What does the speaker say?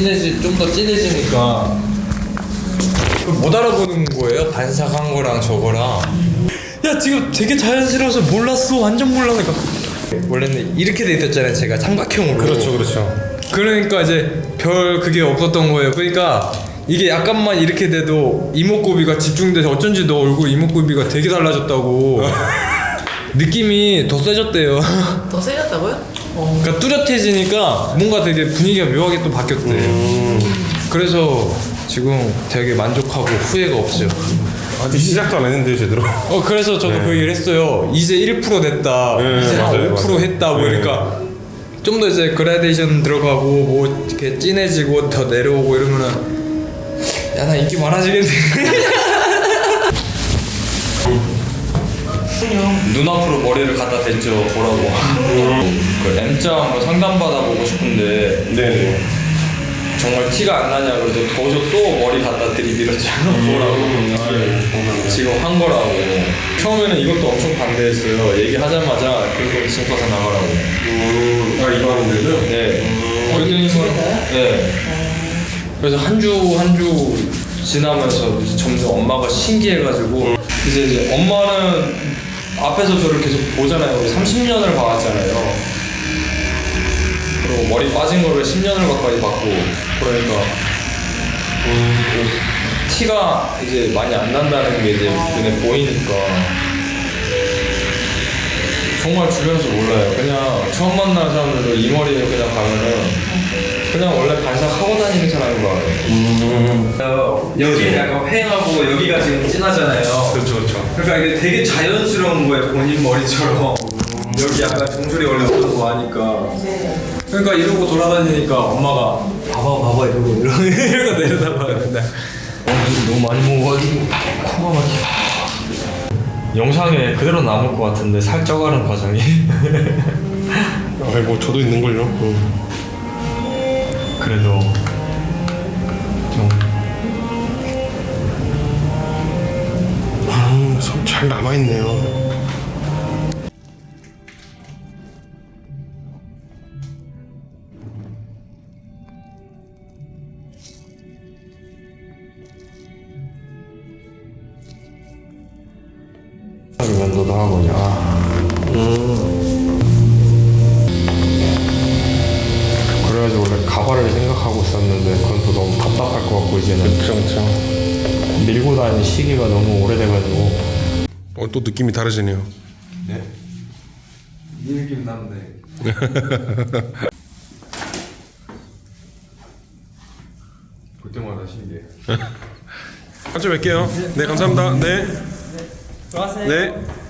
진해지 좀 더 진해지니까. 그걸 못 알아보는 거예요? 반삭한 거랑 저거랑? 야 지금 되게 자연스러워서 몰랐어. 완전 몰라니까 원래는 이렇게 돼 있었잖아요. 제가 삼각형으로. 그렇죠 그렇죠. 그러니까 이제 별 그게 없었던 거예요. 그러니까 이게 약간만 이렇게 돼도 이목구비가 집중돼서 어쩐지 너 얼굴 이목구비가 되게 달라졌다고. 느낌이 더 세졌대요. 더 세졌다고요? 어. 그러니까 뚜렷해지니까 뭔가 되게 분위기가 묘하게 또 바뀌었대요. 음. 그래서 지금 되게 만족하고 후회가 없어요. 아직 시작도 안 했는데요 제대로 어 그래서 저도 그 얘기를 했어요. 이제 1% 됐다. 네, 이제 한 맞아요, 5% 맞아요. 했다. 뭐 네. 그러니까 좀 더 이제 그라데이션 들어가고 뭐 이렇게 진해지고 더 내려오고 이러면은 야 나 인기 많아지겠네. 눈앞으로 머리를 갖다 댔죠 보라고. 그 M자 뭐 상담 받아보고 싶은데 네네 정말 티가 안 나냐 그래서 거기서 또 머리 갖다 들이밀었잖아 뭐라고 지금 한 거라고. 처음에는 이것도 엄청 반대했어요. 얘기하자마자 그거 지금 가서 나가라고. 음아 이거 하는데도? 네. 그랬더니 네. 그래서 한 주 한 주 지나면서 이제 점점 엄마가 신기해가지고 이제 이제 엄마는 앞에서 저를 계속 보잖아요 우리 30년을 봐왔잖아요 그리고 머리 빠진 거를 10년을 가까이 봤고 그러니까 음, 그 티가 이제 많이 안 난다는 게 이제 눈에 보이니까 정말 주변에서 몰라요. 그냥 처음 만나는 사람들도 이 머리를 그냥 가면은 그냥 원래 반삭하고 다니는 사람인 거 알아요. 음. 여기 약간 휑하고 여기가 지금 진하잖아요. 그렇죠 그렇죠 그러니까 이게 되게 자연스러운 거예요 본인 머리처럼 여기 약간 종소리 원래 거 하니까 그러니까 이러고 돌아다니니까 엄마가 봐봐 봐봐 이러고 이러고 이러고 내려다봐 근데 너무 많이 먹어가지고 코가 막혀 영상에 그대로 남을 것 같은데 살 쪄가는 과정이 아이고 저도 있는걸요 음. 그래도 좀 음, 손잘 남아있네요. 면도도 하고 야그 가발을 생각하고 있었는데 그건 또 너무 답답할 것 같고 이제는. 그렇죠 그렇죠 밀고 다니는 시기가 너무 오래돼가지고. 어, 또 느낌이 다르시네요. 네? 이 느낌 나는데 볼 때마다 신기해. 한점 뵐게요. 네 감사합니다. 네. 수고하세요. 네.